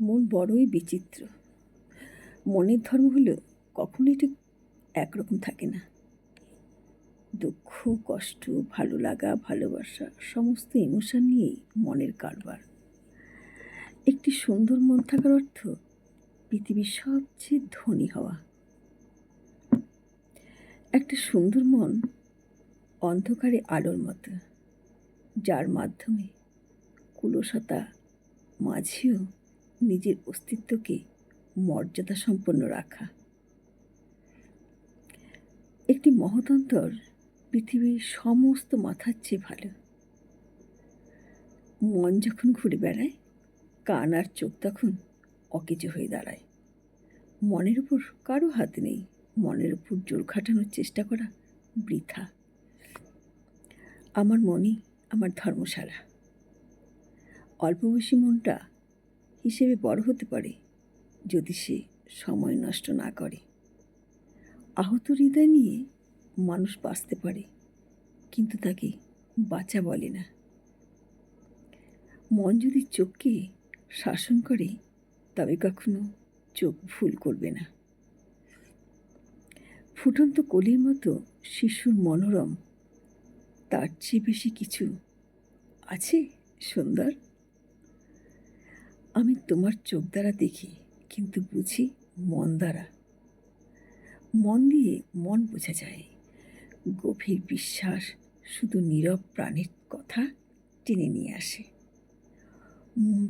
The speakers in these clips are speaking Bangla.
মন বড়ই বিচিত্র। মনের ধর্ম হলেও কখনোই ঠিক একরকম থাকে না। দুঃখ, কষ্ট, ভালো লাগা, ভালোবাসা, সমস্ত ইমোশন নিয়েই মনের কারবার। একটি সুন্দর মন থাকার অর্থ পৃথিবীর সবচেয়ে ধনী হওয়া। একটা সুন্দর মন অন্ধকারে আলোর মতো, যার মাধ্যমে কুলসতা মাঝেও নিজের অস্তিত্বকে মর্যাদা সম্পন্ন রাখা। একটি মহতন্তর পৃথিবীর সমস্ত মাথার চেয়ে ভালো। মন যখন ঘুরে বেড়ায়, কান আর চোখ তখন অকেজো হয়ে দাঁড়ায়। মনের উপর কারও হাত নেই, মনের উপর জোর খাটানোর চেষ্টা করা বৃথা। আমার মনই আমার ধর্মশালা। অল্প বয়সী মনটা হিসেবে বড় হতে পারে যদি সে সময় নষ্ট না করে। আহত হৃদয় নিয়ে মানুষ বাঁচতে পারে, কিন্তু তাকে বাঁচা বলে না। মন যদি চোখকে শাসন করে, তবে কখনো চোখ ভুল করবে না। ফুটন্ত কলির মতো শিশুর মনোরম, তার চেয়ে বেশি কিছু আছে সুন্দর? আমি তোমার চোখ দ্বারা দেখি, কিন্তু বুঝি মন দ্বারা। মন দিয়ে মন বোঝা যায়। গভীর বিশ্বাস শুধু নীরব প্রাণীর কথা টেনে নিয়ে আসে।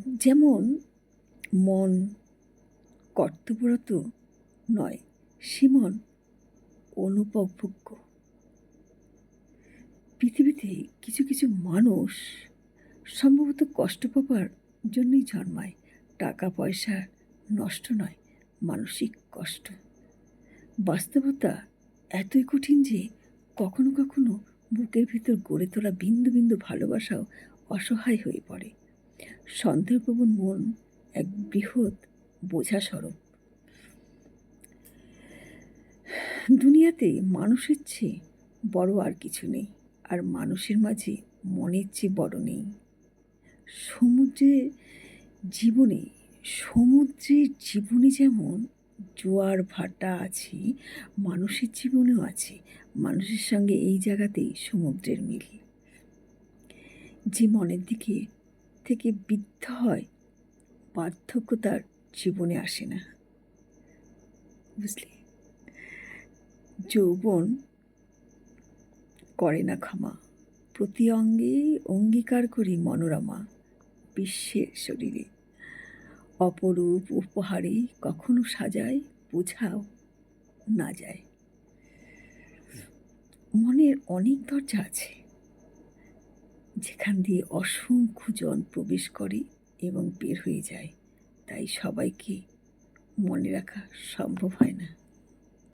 যেমন মন কর্তব্যরত নয়, সীমন অনুপভোগ্য। পৃথিবীতে কিছু কিছু মানুষ সম্ভবত কষ্ট পাবার জন্যই জন্মায় টাকা পয়সা নষ্ট নয়, মানসিক কষ্ট। বাস্তবতা এতই কঠিন যে কখনো কখনো বুকের ভিতর গড়ে তোলা বিন্দু বিন্দু ভালোবাসাও অসহায় হয়ে পড়ে। সন্দেহপ্রবণ মন এক বৃহৎ বোঝা স্বরূপ দুনিয়াতে মানুষের চেয়ে বড় আর কিছু নেই, আর মানুষের মাঝে মনের চেয়ে বড় নেই। সমুদ্রের জীবনে সমুদ্রের জীবনে যেমন জোয়ার ভাটা আছে, মানুষের জীবনেও আছে, মানুষের সঙ্গে এই জায়গাতেই সমুদ্রের মিল। যে মনের দিকে থেকে বৃদ্ধ হয় পার্থক্য তার জীবনে আসে না। বুঝলি? যৌবন করে না ক্ষমা, প্রতি অঙ্গেই অঙ্গীকার করি মনোরমা। বিশ্বের শরীরে। অপরূপ উপহারে কখনো সাজায়, বোঝাও না যায়। মনের অনেক দরজা আছে, যেখান দিয়ে অসংখ্য জন প্রবেশ করে এবং বের হয়ে যায়। তাই সবাইকে মনে রাখা সম্ভব হয় না।